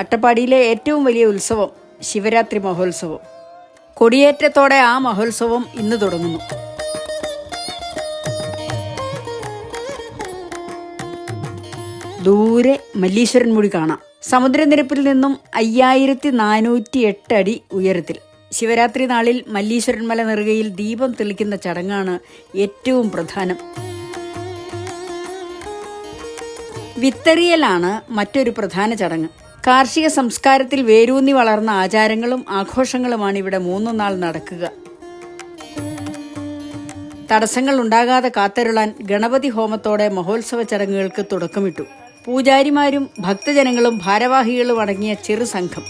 അട്ടപ്പാടിയിലെ ഏറ്റവും വലിയ ഉത്സവം ശിവരാത്രി മഹോത്സവം. കൊടിയേറ്റത്തോടെ ആ മഹോത്സവം ഇന്ന് തുടങ്ങുന്നു. ദൂരെ മല്ലീശ്വരൻ മുടി കാണാം. സമുദ്രനിരപ്പിൽ നിന്നും അയ്യായിരത്തി നാനൂറ്റി എട്ട് അടി ഉയരത്തിൽ. ശിവരാത്രി നാളിൽ മല്ലീശ്വരൻ മല നെറുകയിൽ ദീപം തെളിക്കുന്ന ചടങ്ങാണ് ഏറ്റവും പ്രധാനം. വിത്തറിയലാണ് മറ്റൊരു പ്രധാന ചടങ്ങ്. കാർഷിക സംസ്കാരത്തിൽ വേരൂന്നി വളർന്ന ആചാരങ്ങളും ആഘോഷങ്ങളുമാണ് ഇവിടെ മൂന്നു നാൾ നടക്കുക. തടസ്സങ്ങൾ ഉണ്ടാകാതെ കാത്തരുളാൻ ഗണപതി ഹോമത്തോടെ മഹോത്സവ ചടങ്ങുകൾക്ക് തുടക്കമിട്ടു. പൂജാരിമാരും ഭക്തജനങ്ങളും ഭാരവാഹികളും അടങ്ങിയ ചെറു സംഘം.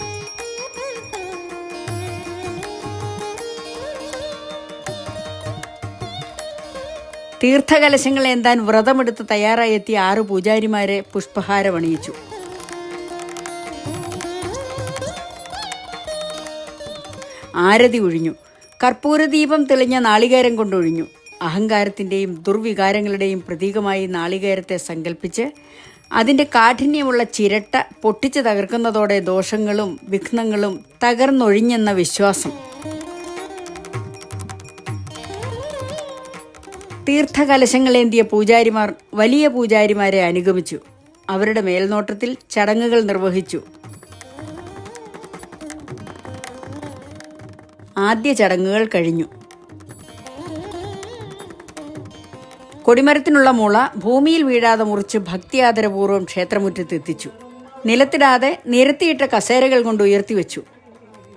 തീർത്ഥകലശങ്ങൾ ഏന്താൻ വ്രതമെടുത്ത് തയ്യാറായെത്തിയ ആറ് പൂജാരിമാരെ പുഷ്പഹാരമണിയിച്ചു. ആരതി ഒഴിഞ്ഞു. കർപ്പൂരദീപം തെളിഞ്ഞ നാളികേരം കൊണ്ടൊഴിഞ്ഞു അഹങ്കാരത്തിന്റെയും ദുർവികാരങ്ങളുടെയും പ്രതീകമായി നാളികേരത്തെ സങ്കല്പിച്ച് അതിന്റെ കാഠിന്യമുള്ള ചിരട്ട പൊട്ടിച്ചു തകർക്കുന്നതോടെ ദോഷങ്ങളും വിഘ്നങ്ങളും തകർന്നൊഴിഞ്ഞെന്ന വിശ്വാസം. തീർത്ഥകലശങ്ങളേന്തിയ പൂജാരിമാർ വലിയ പൂജാരിമാരെ അനുഗമിച്ചു. അവരുടെ മേൽനോട്ടത്തിൽ ചടങ്ങുകൾ നിർവഹിച്ചു. ആദ്യ ചടങ്ങുകൾ കഴിഞ്ഞു. കൊടിമരത്തിനുള്ള മുള ഭൂമിയിൽ വീഴാതെ മുറിച്ച് ഭക്തിയാദരപൂർവം ക്ഷേത്രമുറ്റത്തെത്തിച്ചു. നിലത്തിടാതെ നിരത്തിയിട്ട കസേരകൾ കൊണ്ട് ഉയർത്തിവെച്ചു.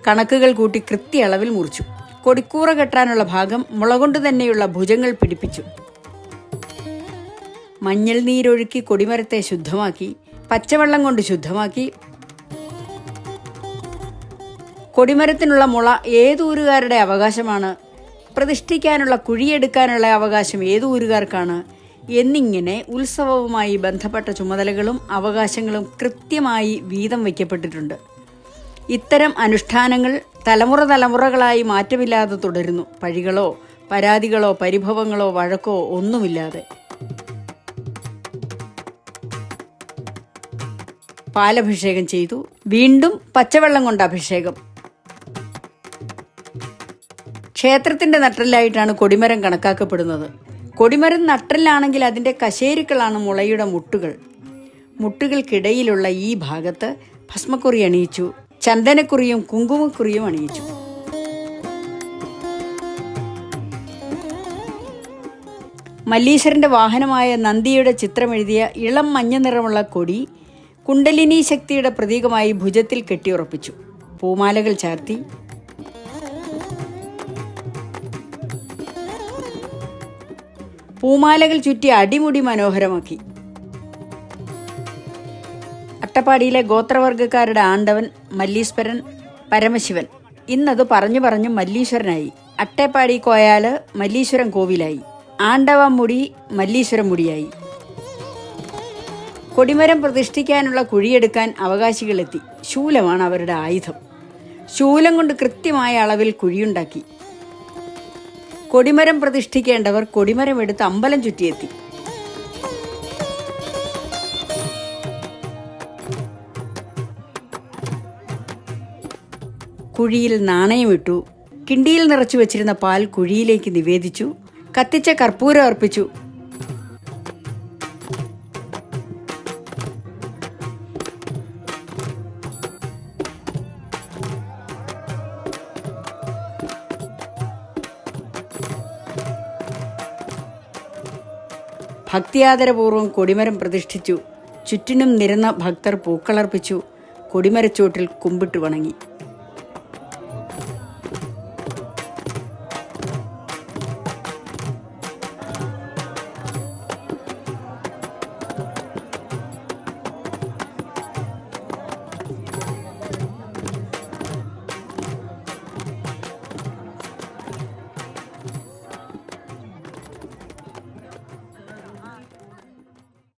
കണക്കുകൾ കൂട്ടി കൃത്യ അളവിൽ മുറിച്ചു. കൊടിക്കൂറ കെട്ടാനുള്ള ഭാഗം മുള കൊണ്ട് തന്നെയുള്ള ഭുജങ്ങൾ പിടിപ്പിച്ചു. മഞ്ഞൾ നീരൊഴുക്കി കൊടിമരത്തെ ശുദ്ധമാക്കി പച്ചവെള്ളം കൊണ്ട് ശുദ്ധമാക്കി കൊടിമരത്തിനുള്ള മുള ഏതൂരുകാരുടെ അവകാശമാണ്? പ്രതിഷ്ഠിക്കാനുള്ള കുഴിയെടുക്കാനുള്ള അവകാശം ഏതൂരുകാർക്കാണ്? എന്നിങ്ങനെ ഉത്സവവുമായി ബന്ധപ്പെട്ട ചുമതലകളും അവകാശങ്ങളും കൃത്യമായി വീതം വയ്ക്കപ്പെട്ടിട്ടുണ്ട്. ഇത്തരം അനുഷ്ഠാനങ്ങൾ തലമുറ തലമുറകളായി മാറ്റമില്ലാതെ തുടരുന്നു. പഴികളോ പരാതികളോ പരിഭവങ്ങളോ വഴക്കോ ഒന്നുമില്ലാതെ. പാലഭിഷേകം ചെയ്തു. വീണ്ടും പച്ചവെള്ളം കൊണ്ട് അഭിഷേകം. ക്ഷേത്രത്തിന്റെ നട്ടലിലായിട്ടാണ് കൊടിമരം കണക്കാക്കപ്പെടുന്നത്. കൊടിമരം നട്ടലിലാണെങ്കിൽ അതിന്റെ കശേരുക്കളാണ് മുളയുടെ മുട്ടുകൾ. മുട്ടുകൾക്കിടയിലുള്ള ഈ ഭാഗത്ത് ഭസ്മക്കുറി അണിയിച്ചു. ചന്ദനക്കുറിയും കുങ്കുമക്കുറിയും അണിയിച്ചു. മല്ലീശ്വരന്റെ വാഹനമായ നന്ദിയുടെ ചിത്രമെഴുതിയ ഇളം മഞ്ഞ നിറമുള്ള കൊടി കുണ്ടലിനി ശക്തിയുടെ പ്രതീകമായി ഭുജത്തിൽ കെട്ടിയുറപ്പിച്ചു. പൂമാലകൾ ചാർത്തി പൂമാലകൾ ചുറ്റി അടിമുടി മനോഹരമാക്കി. അട്ടപ്പാടിയിലെ ഗോത്രവർഗക്കാരുടെ ആണ്ടവൻ മല്ലീശ്വരൻ പരമശിവൻ. ഇന്നത് പറഞ്ഞു പറഞ്ഞു മല്ലീശ്വരനായി. അട്ടപ്പാടി കോയാൽ മല്ലീശ്വരൻ കോവിലായി. ആണ്ടവമുടി മല്ലീശ്വരൻ മുടിയായി കൊടിമരം പ്രതിഷ്ഠിക്കാനുള്ള കുഴിയെടുക്കാൻ അവകാശികളെത്തി. ശൂലമാണ് അവരുടെ ആയുധം. ശൂലം കൊണ്ട് കൃത്യമായ അളവിൽ കുഴിയുണ്ടാക്കി. കൊടിമരം പ്രതിഷ്ഠിക്കേണ്ടവർ കൊടിമരം എടുത്ത് അമ്പലം ചുറ്റിയെത്തി. കുഴിയിൽ നാണയമിട്ടു കിണ്ടിയിൽ നിറച്ചു വെച്ചിരുന്ന പാൽ കുഴിയിലേക്ക് നിവേദിച്ചു. കത്തിച്ച കർപ്പൂരം അർപ്പിച്ചു. ഭക്തിയാദരപൂർവം കൊടിമരം പ്രതിഷ്ഠിച്ചു. ചുറ്റിനും നിരന്ന ഭക്തർ പൂക്കളർപ്പിച്ചു. കൊടിമരച്ചോട്ടിൽ കുമ്പിട്ട് വണങ്ങി.